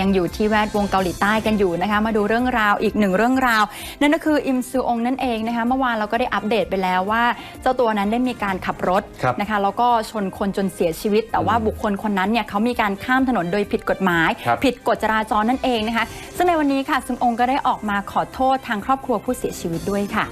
ยังอยู่ที่แวดวงเกาหลีใต้กันอยู่นะคะ มาดูเรื่องราวอีกหนึ่งเรื่องราว นั่นก็คืออิมซือองนั่นเองนะคะ เมื่อวานเราก็ได้อัปเดตไปแล้วว่า เจ้าตัวนั้นได้มีการขับรถครับนะคะแล้วก็ชนคนจนเสียชีวิต แต่ว่าบุคคลคนนั้นเนี่ยเขามีการข้ามถนนโดยผิดกฎหมายครับผิดกฎจราจรนั่นเองนะคะ ซึ่งในวันนี้ค่ะซึงองก็ได้ออกมาขอโทษทางครอบครัวผู้เสียชีวิตด้วยค่ะ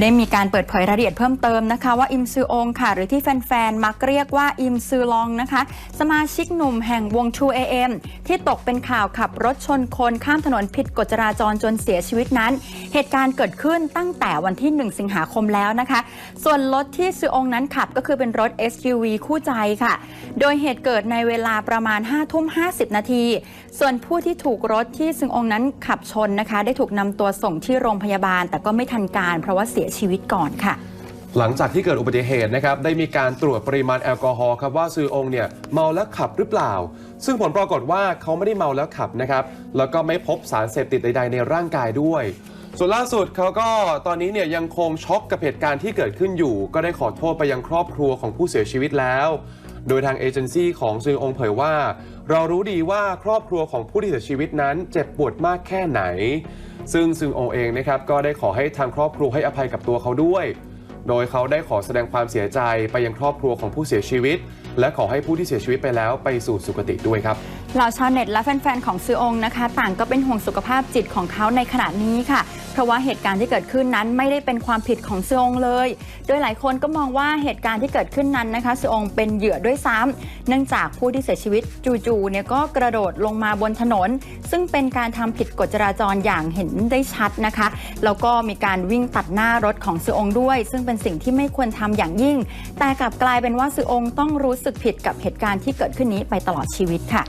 ได้มีการเปิดเผยรายละเอียดเพิ่มเติมนะคะ ว่าอิมซือองค่ะ หรือที่แฟนๆ มักเรียกว่าอิมซือลองนะคะ สมาชิกหนุ่มแห่งวง True AM ที่ตกเป็นข่าวขับรถชนคนข้ามถนนผิดกฎจราจรจนเสียชีวิตนั้น เหตุการณ์เกิดขึ้นตั้งแต่วันที่ 1 สิงหาคมแล้วนะคะ ส่วนรถที่ซือองนั้นขับก็คือเป็นรถ SUV คู่ใจค่ะ โดยเหตุเกิดในเวลาประมาณ5ทุ่ม50 นาที ส่วนผู้ที่ถูกรถที่ซึงองนั้นขับชนนะคะ ได้ถูกนำตัวส่งที่โรงพยาบาล แต่ก็ไม่ทันการเพราะว่าเสียชีวิตก่อนค่ะ หลังจากที่เกิดอุบัติเหตุนะครับได้มีการตรวจปริมาณแอลกอฮอล์ครับว่าซือองเนี่ยเมาแล้วขับหรือเปล่า ซึ่งผลปรากฏว่าเขาไม่ได้เมาแล้วขับนะครับแล้วก็ไม่พบสารเสพติดใดๆในร่างกายด้วยส่วนล่าสุดเขาก็ตอนนี้เนี่ยยังคงช็อกกับเหตุการณ์ที่เกิดขึ้นอยู่ ก็ได้ขอโทษไปยังครอบครัวของผู้เสียชีวิตแล้ว โดยทางเอเจนซี่ของซือองเผยว่า เรารู้ดีว่าครอบครัวของผู้ที่เสียชีวิตนั้นเจ็บปวดมากแค่ไหน ซึ่งซึงองเองนะครับก็ได้ขอให้ทางครอบครัวให้อภัยกับตัวเขาด้วย โดยเขาได้ขอแสดงความเสียใจไปยังครอบครัวของผู้เสียชีวิต และขอให้ผู้ที่เสียชีวิตไปแล้วไปสู่สุคติด้วยครับเหล่าชาวเน็ตและแฟนๆของซือองนะคะ ต่างก็เป็นห่วงสุขภาพจิตของเขาในขณะนี้ค่ะ เพราะว่าเหตุการณ์ที่เกิดขึ้นนั้นไม่ได้เป็นความผิดของซือองเลย โดยหลายคนก็มองว่าเหตุการณ์ที่เกิดขึ้นนั้นนะคะซือองเป็นเหยื่อด้วยซ้ำเนื่องจากผู้ที่เสียชีวิตจู่ๆเนี่ยก็กระโดดลงมาบนถนน ซึ่งเป็นการทำผิดกฎจราจรอย่างเห็นได้ชัดนะคะแล้วก็มีการวิ่งตัดหน้ารถของซือองด้วย ซึ่งเป็นสิ่งที่ไม่ควรทำอย่างยิ่ง แต่กลับกลายเป็นว่าซือองต้องรู้สึกผิดกับเหตุการณ์ที่เกิดขึ้นนี้ไปตลอดชีวิตค่ะ